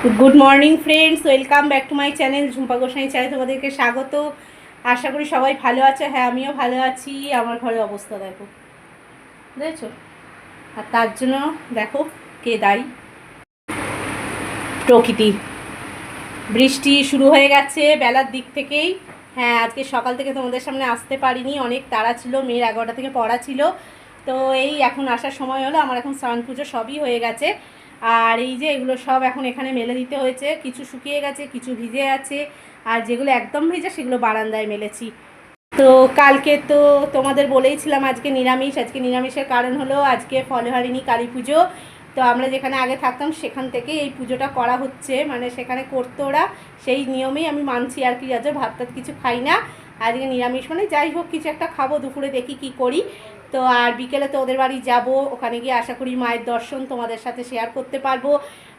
Good morning friends welcome back to my channel Jhumpa Gosai channel তোমাদেরকে স্বাগত। আশা করি সবাই ভালো আছে। হ্যাঁ আমিও ভালো আছি। আমার ঘরের অবস্থা দেখো। বুঝেছ? আর তার জন্য দেখো কে দায়ী। প্রকৃতি। বৃষ্টি শুরু হয়ে গেছে বেলার দিক থেকেই। হ্যাঁ আজকে সকাল থেকে তোমাদের সামনে আসতে পারিনি। অনেক তাড়া ছিল, মেয়ের এগারোটা থেকে পড়া ছিল। তো এই এখন আসার সময় হলো। আমার এখন স্নান পুজো সবই হয়ে গেছে। আর এই যে এগুলো সব এখন এখানে মেলে দিতে হয়েছে। কিছু শুকিয়ে গেছে, কিছু ভিজে আছে। আর যেগুলো একদম ভিজে, সেগুলো বারান্দায় মেলেছি। তো কালকে তো তোমাদের বলেইছিলাম আজকে নিরামিষ। আজকে নিরামিষের কারণ হলো আজকে ফলহারিণী কালী পুজো। তো আমরা যেখানে আগে থাকতাম, সেখান থেকে এই পুজোটা করা হচ্ছে। মানে সেখানে করতো ওরা। সেই নিয়মেই আমি মানছি আর কি আজ ভাত কিছু খাই না। আজকে নিরামিষ মানে যাই হোক, কিছু একটা খাব, দুপুরে দেখি কি করি। তো আর বিকেলে তো ওদের বাড়ি যাব। ওখানে গিয়ে আশা করি মায়ের দর্শন তোমাদের সাথে শেয়ার করতে পারব।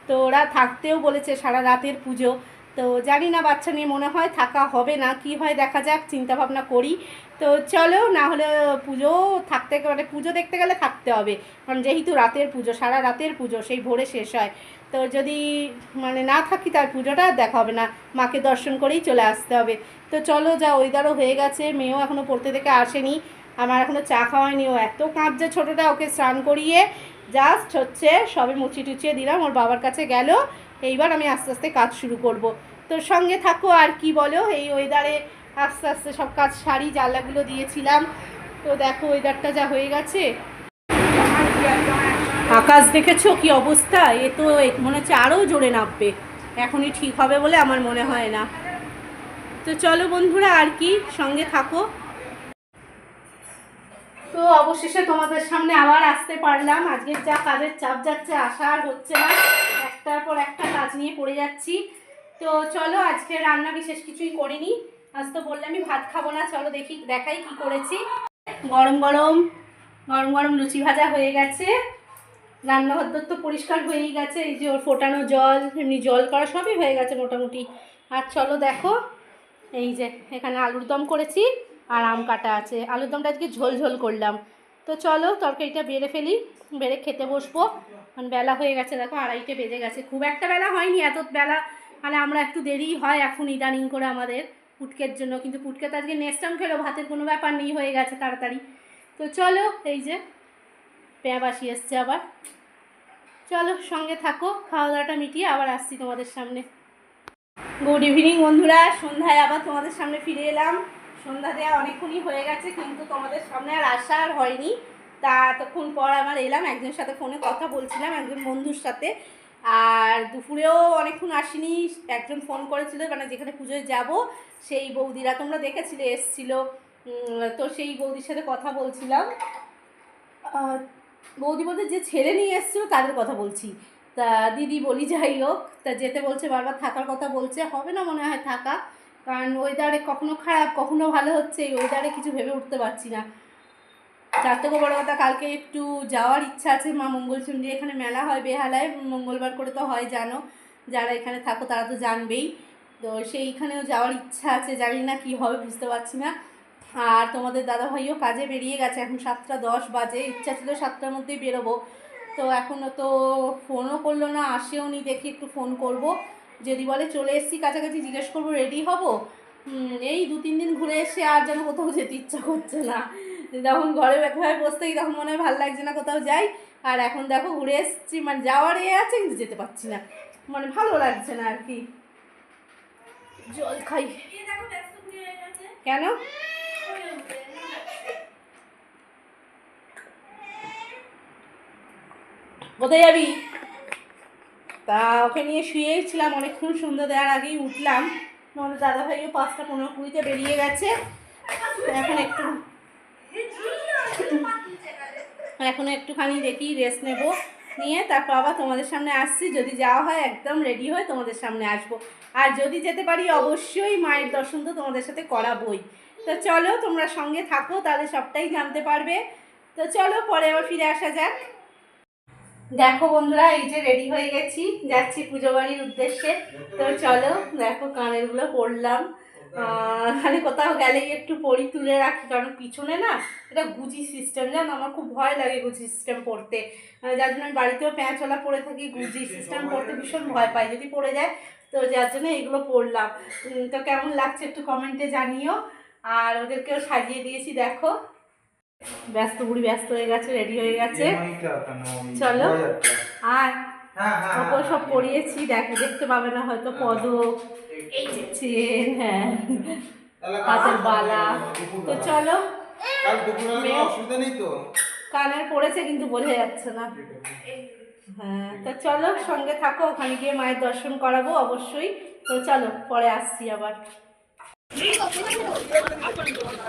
তো ওরা থাকতেও বলেছে সারা রাতের পুজো। তো জানি না বাচ্চা নিয়ে মনে হয় থাকা হবে না, কি হয় দেখা যাক, চিন্তা ভাবনা করি। তো চলো, না হলে পুজো থাকতে মানে পুজো দেখতে গেলে থাকতে হবে। কারণ যেহেতু রাতের পুজো, সারা রাতের পুজো, সেই ভোরে শেষ হয়। তো যদি মানে না থাকি তার পুজোটা দেখা হবে না। মাকে দর্শন করেই চলে আসতে হবে। তো চলো, যা ওয়েদারও হয়ে গেছে। মেয়েও এখনও পড়তে থেকে আসেনি। আমার এখনও চা খাওয়ায়নি, ও এত কাঁদছে ছোটোটা, ওকে স্নান করিয়ে জাস্ট হচ্ছে সবে মুচি টুচিয়ে দিলাম, ওর বাবার কাছে গেল, এইবার আমি আস্তে আস্তে কাজ শুরু করব। তো সঙ্গে থাকো আর কি বলো, এই ওয়েদারে আস্তে আস্তে সব কাজ সারি, জানলাগুলো দিয়েছিলাম, তো দেখো ওয়েদারটা যা হয়ে গেছে। আকাশ দেখেছ কি অবস্থা? এ তো মনে হচ্ছে আরও জোরে নামবে, এখনই ঠিক হবে বলে আমার মনে হয় না। তো চলো বন্ধুরা, আর কি, সঙ্গে থাকো। তো অবশেষে তোমাদের সামনে আবার আসতে পারলাম। আজকের যা কাজের চাপ যাচ্ছে আসা আর হচ্ছে না। একটার পর একটা কাজ নিয়ে পড়ে যাচ্ছি। তো চলো, আজকে রান্না বিশেষ কিছুই করিনি। আজ তো বললামই ভাত খাব না। চলো দেখি, দেখাই কি করেছি। গরম গরম গরম গরম লুচি ভাজা হয়ে গেছে। রান্নাঘর তো পরিষ্কার হয়েই গেছে। এই যে ওর ফোটানো জল, এমনি জল করা সবই হয়ে গেছে মোটামুটি। আর চলো দেখো, এই যে এখানে আলুর দম করেছি। আর আম কাটা আছে, আলুর দমটা আজকে ঝোল ঝোল করলাম। তো চলো, তরকারিটা বেড়ে ফেলি, বেড়ে খেতে বসবো। কারণ বেলা হয়ে গেছে, দেখো আড়াইটে বেজে গেছে। খুব একটা বেলা হয়নি, এত বেলা। মানে আমরা একটু দেরি হয় এখন ইদানিং করে আমাদের পুটকের জন্য, কিন্তু পুটকে তো আজকে নেক্সট খেলো, ভাতের কোনো ব্যাপার নেই, হয়ে গেছে তাড়াতাড়ি। তো চলো, এই যে পেয়া বাসি এসছে আবার। চলো, সঙ্গে থাকো খাওয়া দাওয়াটা মিটিয়ে আবার আসছি তোমাদের সামনে। গুড ইভিনিং বন্ধুরা, সন্ধ্যায় আবার তোমাদের সামনে ফিরে এলাম। সন্ধ্যা দেওয়া অনেকক্ষণই হয়ে গেছে, কিন্তু তোমাদের সামনে আর আসা আর হয়নি। তা এতক্ষণ পর আমার এলাম, একজনের সাথে ফোনে কথা বলছিলাম, একজন বন্ধুর সাথে। আর দুপুরেও অনেকক্ষণ আসিনি, একজন ফোন করেছিল মানে যেখানে পুজোয় যাব, সেই বৌদিরা তোমরা দেখেছিলে, এসছিল। তো সেই বৌদির সাথে কথা বলছিলাম। বৌদি বলতে যে ছেলে নিয়ে এসছিল, তাদের কথা বলছি। তা দিদি বলি, যাই হোক, তা যেতে বলছে, বারবার থাকার কথা বলছে, হবে না মনে হয় থাকা। কারণ ওয়েদারে কখনো খারাপ, কখনো ভালো হচ্ছে, এই ওয়েদারে কিছু ভেবে উঠতে পারছি না। তার থেকে বড় কথা, কালকে একটু যাওয়ার ইচ্ছা আছে মা মঙ্গলচণ্ডী এখানে মেলা হয় বেহালায়, মঙ্গলবার করে তো হয়, জানো। যারা এখানে থাকো তারা তো জানবেই। তো সেইখানেও যাওয়ার ইচ্ছা আছে, জানি না কি হবে, বুঝতে পারছি না। আর তোমাদের দাদা ভাইও কাজে বেরিয়ে গেছে, এখন সাতটা দশ বাজে, ইচ্ছা ছিল সাতটার মধ্যেই বেরোবো। তো এখনও তো ফোনও করল না আসেও নি দেখি একটু ফোন করব। যদি বলে, চলে এসেছি কাছাকাছি, জিজ্ঞেস করব রেডি হব? এই দু তিন দিন ঘুরে এসে আর যেন কোথাও যেতে ইচ্ছা করছে না। যখন ঘরে একভাবে বসে থাকি তখন মনে হয় ভালো লাগছে না কোথাও যাই। আর এখন দেখো, ঘুরে এসছি মানে যাওয়ার এ আছে, কিন্তু যেতে পারছি না। মানে ভালো লাগছে না আর কি। জল খাই। কেন? কোথায় যাবি? তা ওকে নিয়ে শুয়েই ছিলাম অনেকক্ষণ, সন্ধ্যা দেওয়ার আগেই উঠলাম। তোমাদের দাদা ভাইও পাঁচটা পনেরো কুড়িতে বেরিয়ে গেছে। এখন একটু এখন একটুখানি দেখি রেস্ট নেব। নিয়ে তারপর আবার তোমাদের সামনে আসছি। যদি যাওয়া হয়, একদম রেডি হয়ে তোমাদের সামনে আসব। আর যদি যেতে পারি, অবশ্যই মায়ের দর্শন তো তোমাদের সাথে করাবই। তো চলো, তোমরা সঙ্গে থাকো, তাহলে সবটাই জানতে পারবে। তো চলো, পরে আবার ফিরে আসা যাক। দেখো বন্ধুরা এই যে রেডি হয়ে গেছি যাচ্ছি পুজো বাড়ির উদ্দেশ্যে। তো চলো দেখো কানেরগুলো পরলাম। আহ, মানে কোথাও গেলেই একটু পরি তুলে রাখি কারণ পিছনে না এটা গুজি সিস্টেম জানো? আমার খুব ভয় লাগে গুজি সিস্টেম পড়তে যার জন্য আমি বাড়িতেও প্যাঁচওয়ালা পরে থাকি গুজি সিস্টেম পড়তে ভীষণ ভয় পাই যদি পড়ে যায় তো যার জন্য এগুলো পরলাম। উম, তো কেমন লাগছে একটু কমেন্টে জানিও। আর ওদেরকেও সাজিয়ে দিয়েছি দেখো। ব্যস্ত বুড়ি ব্যস্ত হয়ে গেছে রেডি হয়ে গেছে। চলো। আর হ্যাঁ ওকে সব পরিয়েছি দেখো দেখতে পাবে না হয়তো পদক এই যে। চেন হ্যাঁ। হাতের বালা। তো চলো। কানের পড়েছে কিন্তু বোঝা যাচ্ছে না। হ্যাঁ তো চলো সঙ্গে থাকো ওখানে গিয়ে মায়ের দর্শন করাবো অবশ্যই। তো চলো পরে আসছি আবার। বাবা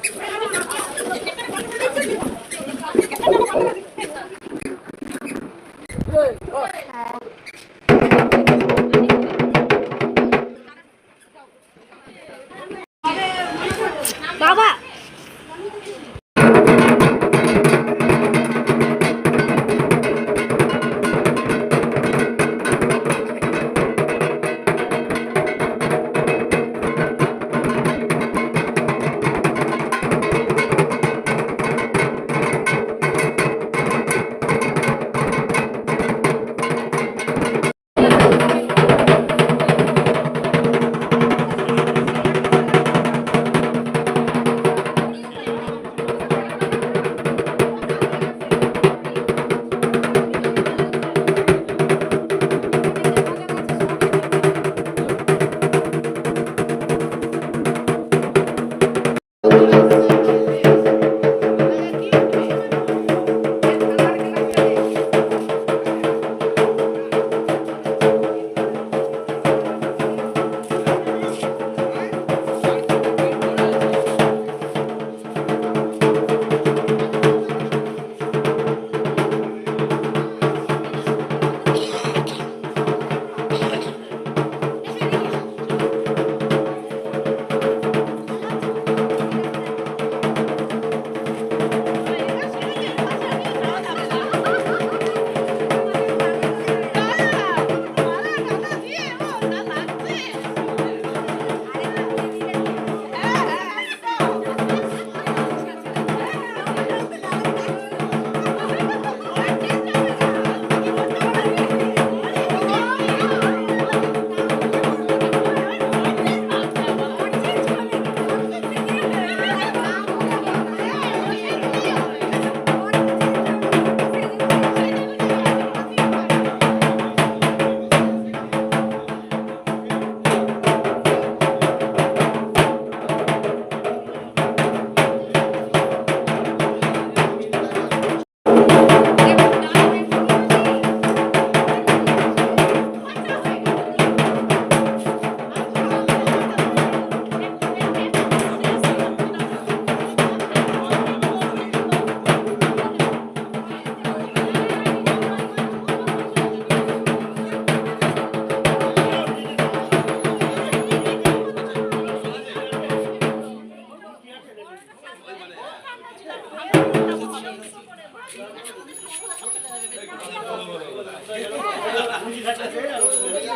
দেখো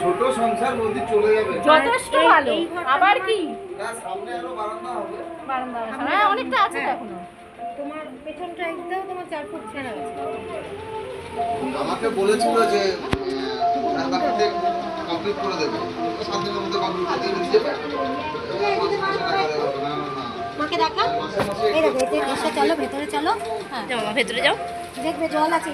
ছোট সংসার চলে যাবে। যথেষ্ট ভালো। আবার কি? সামনে আরও বারান্দা হবে। বারান্দা হ্যাঁ অনেকটা আছে এখনও। তোমার পেছনটা একদম তোমার চার ফুট ছেড়ে গেছে আমাকে বলেছিল যে কমপ্লিট করে দেবে। সাত দিনের মধ্যে কমপ্লিট করে দিয়ে মাকে রাখা এই দেখো চলো ভেতরে চলো। হ্যাঁ। ভেতরে যাও। দেখবে জল আছে।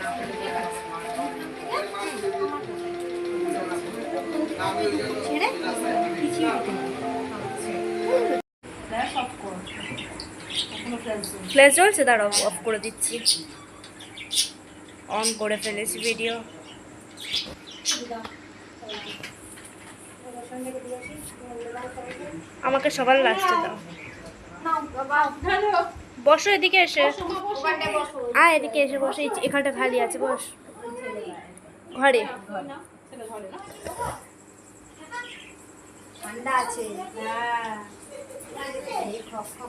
ছেড়ে পিছিয়ে ফ্ল্যাশ জ্বলছে। দাঁড়াও অফ করে দিচ্ছি। অন করে ফেলেছি ভিডিও আমাকে সবার লাস্টে দাও। বসো এদিকে এসে। আয় এদিকে এসে বসে এই- এখানটা খালি আছে বস। ঘরে।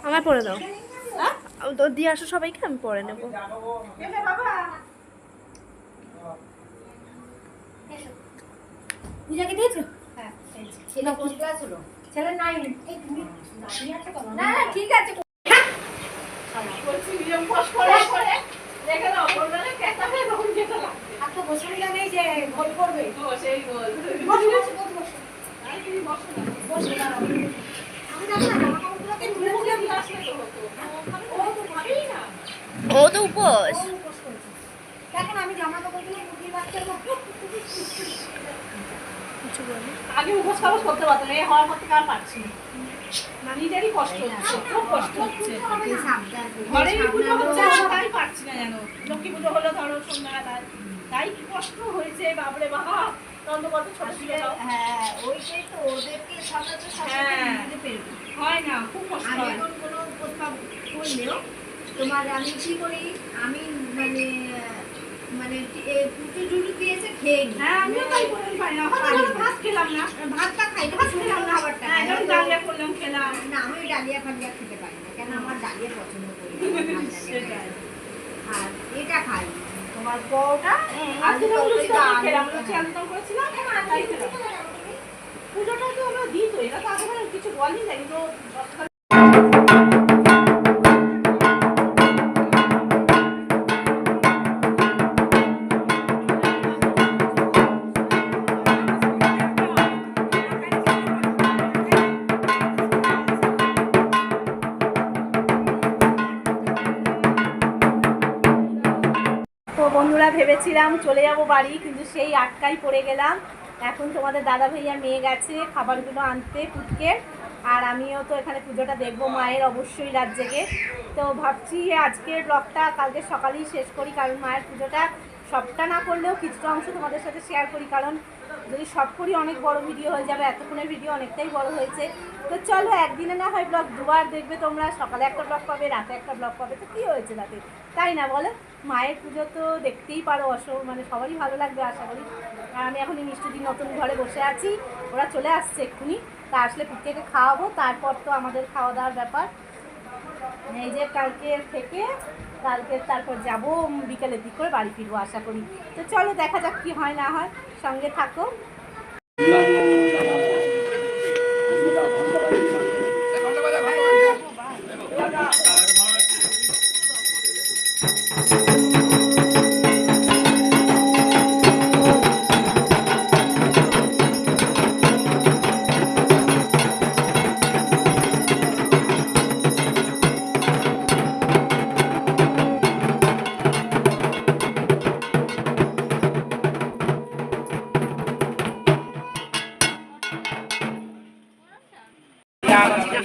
আমার পরে দাও। তো দিয়ে আসো সবাইকে আমি পরে নেব। পূজাকে দিয়েছ? হ্যাঁ ছেলে না ঠিক আছে ও তো উপোস ও উপোস করেছে। দেখো না, আমি জামা কাপড়গুলো করতে পারতাম এই হওয়ার পর থেকে আর পারছি না নিজেরই কষ্ট হচ্ছে খুব কষ্ট হচ্ছে। সাবধান পুজো হচ্ছে তাই পারছি না জানো লক্ষ্মী পুজো হলো ধরো সন্ধ্যা তাই। তাই কি কষ্ট হয়েছে বাবরে বাবা। তখন তো কত ছোট ছিল তাও। হ্যাঁ। ওইটাই তো ওদেরকে সামলাতে হ্যাঁ। সামলাতে হয় না খুব কষ্ট হয়। কোনো প্রস্তাব করলেও তোমার আমি কি করি? আমি মানে মানে পুজো দিয়েছে খেয়ে হ্যাঁ আমিও তাই করে পারি না ভাত খেলাম না। ভাতটা খাই ভাত খেলাম না আবারটা হ্যাঁ ডালিয়া করলাম খেলাম। না আমি ডালিয়া ফালিয়া খেতে পারি না কেন আমার ডালিয়া পছন্দ করি সেটাই। আর এটা খাই। তোমার পরোটা? লুচি আলু- তাই খেলাম। পুজোটা তো আমরা দিই তো এরা তো আগে মানে কিছু বলেনি তাই তো চলে যাব বাড়ি, কিন্তু সেই আটকাই পড়ে গেলাম। এখন তোমাদের দাদা ভাইয়া মেয়ে গেছে, খাবারগুলো আনতে পুটকে। আর আমিও তো এখানে পুজোটা দেখব মায়ের অবশ্যই রাত জেগে। তো ভাবছি আজকের ব্লগটা কালকে সকালেই শেষ করি, কারণ মায়ের পুজোটা সবটা না করলেও কিছুটা অংশ তোমাদের সাথে শেয়ার করি। কারণ যদি সব করি অনেক বড় ভিডিও হয়ে যাবে, এতক্ষণের ভিডিও অনেকটাই বড় হয়েছে। তো চলো, একদিনে না হয় ব্লগ দুবার দেখবে তোমরা। সকালে একটা ব্লগ পাবে, রাতে একটা ব্লগ পাবে। তো কী হয়েছে তাতে? তাই না বলো? মায়ের পুজো তো দেখতেই পারো অস মানে সবারই ভালো লাগবে, আশা করি। আর আমি এখন এই মিষ্টিদি নতুন ঘরে বসে আছি। ওরা চলে আসছে এক্ষুনি। তা আসলে পুটকেকে খাওয়াবো, তারপর তো আমাদের খাওয়া দাওয়ার ব্যাপার। এই যে কালকে থেকে, কালকে তারপর যাব বিকেলের দিক করে বাড়ি ফিরবো আশা করি। তো চলো দেখা যাক কি হয় না হয়, সঙ্গে থাকো।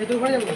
এই তো ঘরে যাব।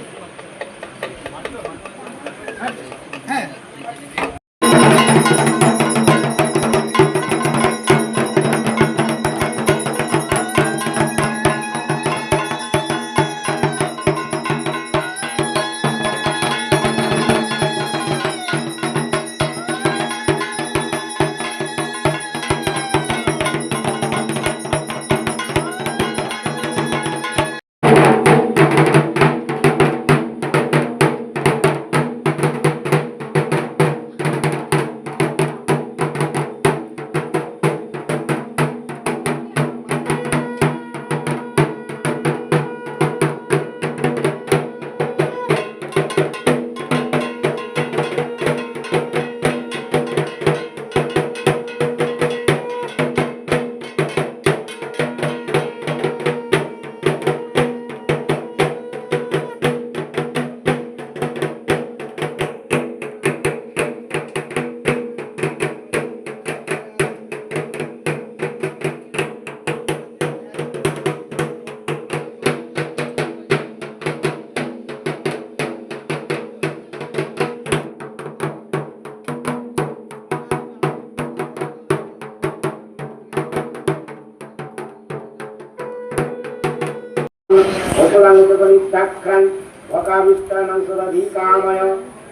परिदक्रन् वकाविष्टनंसदधिकामय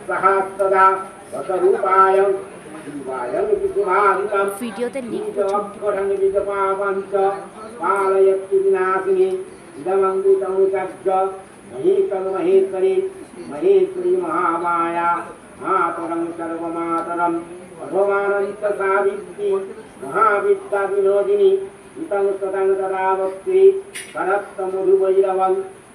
सहास्तदा वसरूपाय ভিডিওতে লিঙ্ক পালয়ত্তি বিনাশিনী ইদমঙ্গিতমুচার্য মহীতন্মহেশ্বরী মহেশ্বরী মহামায়া মাতরং সর্বমাতরম ভগবানন্ত সাবিত্রী মহাবিদ্যা বিনোদিনী ইতং সদং দদাবত্রী করত্তমধুবৈরবং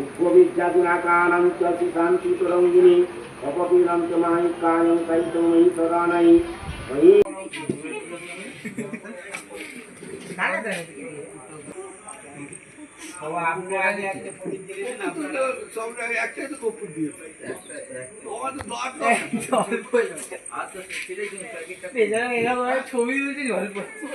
উগ্রবিদ্যাগুণাকারং চ শিতাং শিতরঞ্জিনী অপপীড়ং চ মাহি কায়ং কায়িত মহি সদানৈ মহি ছবি তুলছে জল পড়ছে।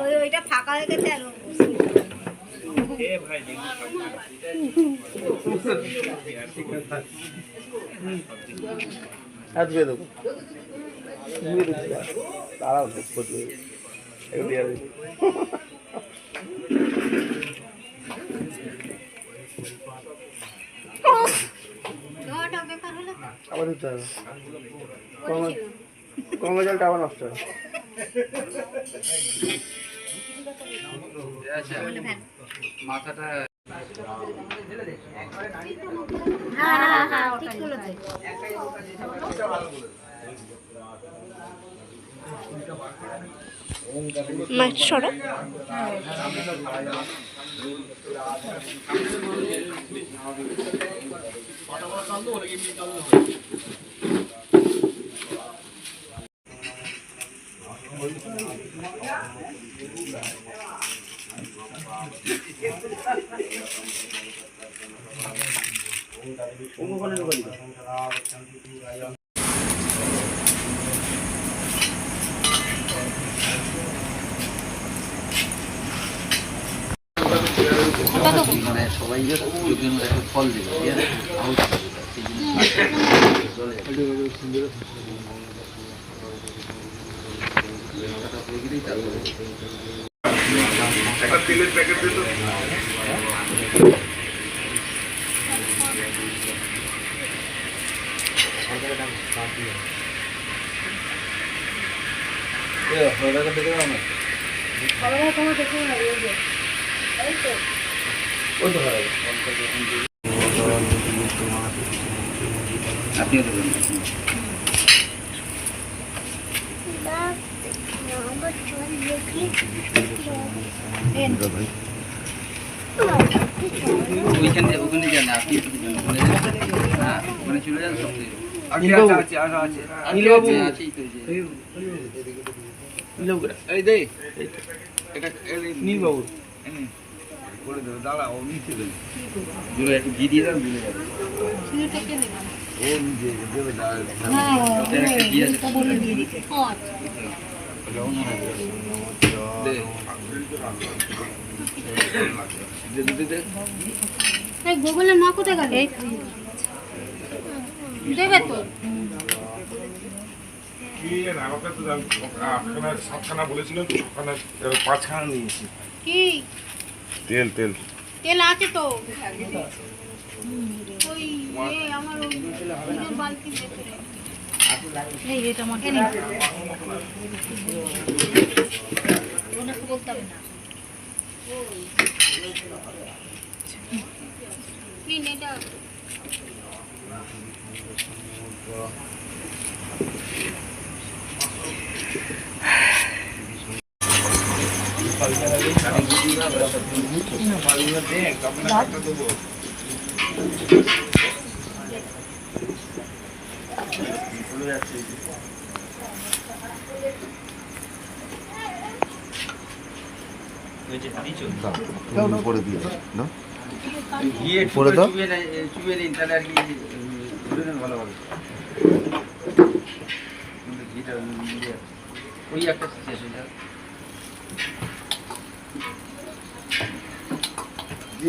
ওই ওইটা ফাঁকা হয়ে গেছে আর দেবো হলো আবার দিতে হবে। কমে জলটা আবার নষ্ট। বলেছে মাছ মানে সবাই যে যদি ওরা একটু ফল দেবে ঠিক আছে আউট হবে সেই জন্য চলে যাবে। কথাটা হয়ে গেলেই তারপরে আপনিও দেবেন ওইখান ওখানে যান আপনি ওখানে যান হ্যাঁ ওখানে চলে যান সব থেকে আছে, এই দে নীলবাবু করে দেবে দাঁড়া ও নিচে দেবে। একটু ঘি দিয়ে দেন জুড়ে যাবে। ও নিজে দেবে দাঁড়া ওদের একটা ঘি আছে। দে। দে দে দে এই গুগলে মা কোথায় গেল? দেবে তো? কি আমাকে তো জান- আটখানা সাতখানা বলেছিলেন ছখানা পাঁচখানা নিয়েছি। কি? তেল তেল। তেল আছে তো। ওই আমার এই এটা আমাকে নে ওটা তো না। নিন এটা। উপরে দিয়ে না করে দাও। চুবিয়ে দিন তাহলে আর কি ভালোভাবে ঘিটা ওই একটা শেষ হয়ে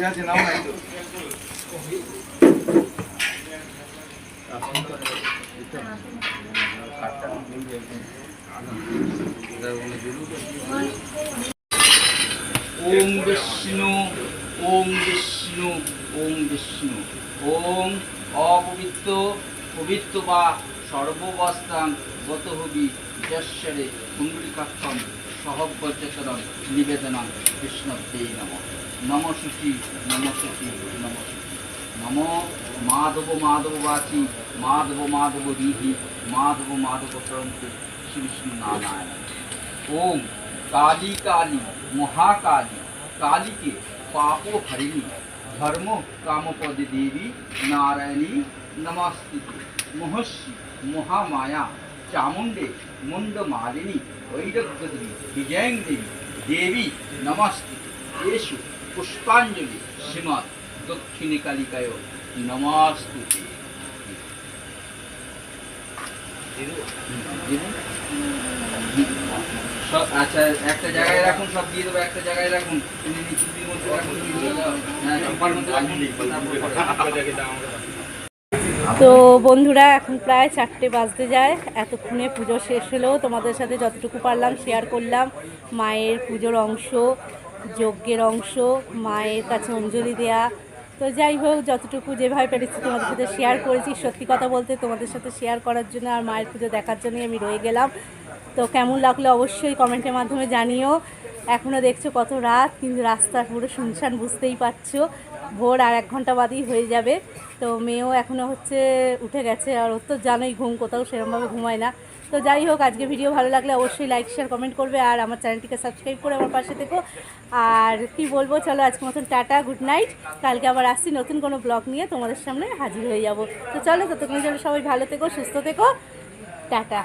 আছে নাও নাই তো। ওম বিষ্ণু ওম বিষ্ণু ওম বিষ্ণু। ওম অপবিত্র, পবিত্র বা সর্ববস্থান গত হবি যশ্বরে কুণ্ডলিকাক্ষম সহব্যচরণ নিবেদনম কৃষ্ণদে নম। নম শুচি নম শুচি নম শুচি নম মাধব মাধব বাচি মাধব মাধব রিহি মাধব মাধব প্রণতে শ্রী বিষ্ণু নারায়ণ ওম কালী কালী মহাকালী কালীকে পাপ হরিণী ধর্ম কামপদে দেবী নারায়ণী নমস্তুতে মহর্ষি মহামায়া চামুণ্ডে মুন্ড মালিনী ঐরগ্যদেবী বিজয়ং দেবী দেবী নমস্তুতে এসু পুষ্পাঞ্জলি। শ্রীমৎ দক্ষিণী কালিকায়। সব আচ্ছা হ্যাঁ তো বন্ধুরা, এখন প্রায় চারটে বাজতে যায়। এতক্ষণে পুজো শেষ হলেও তোমাদের সাথে যতটুকু পারলাম শেয়ার করলাম। মায়ের পুজোর অংশ। যজ্ঞের অংশ, মায়ের কাছে অঞ্জলি দেয়া। তো যাই হোক, যতটুকু যেভাবে পেরেছি তোমাদের সাথে শেয়ার করেছি, সত্যি কথা বলতে তোমাদের সাথে শেয়ার করার জন্য আর মায়ের পুজো দেখার জন্যই আমি রয়ে গেলাম। তো কেমন লাগল অবশ্যই কমেন্টের মাধ্যমে জানিও। এখনও দেখছ কত রাত, কিন্তু রাস্তা পুরো শুনশান বুঝতেই পারছ। ভোর আর এক ঘণ্টা বাদেই হয়ে যাবে। তো মেয়েও এখনও হচ্ছে উঠে গেছে, আর ওর তো জানোই ঘুম কোথাও সেরকমভাবে ঘুমায় না। তো যাই হোক, আজকে ভিডিও ভালো লাগলে অবশ্যই লাইক শেয়ার কমেন্ট করবে আর আমার চ্যানেলটিকে সাবস্ক্রাইব করে আমার পাশে থেকো। আর কি বলব, চলো আজকে মতন টাটা গুড নাইট কালকে আবার আসছি নতুন কোনো ব্লগ নিয়ে, তোমাদের সামনে হাজির হয়ে যাব। তো চলো ততক্ষণ যেন সবাই ভালো থেকো, সুস্থ থেকো। টাটা।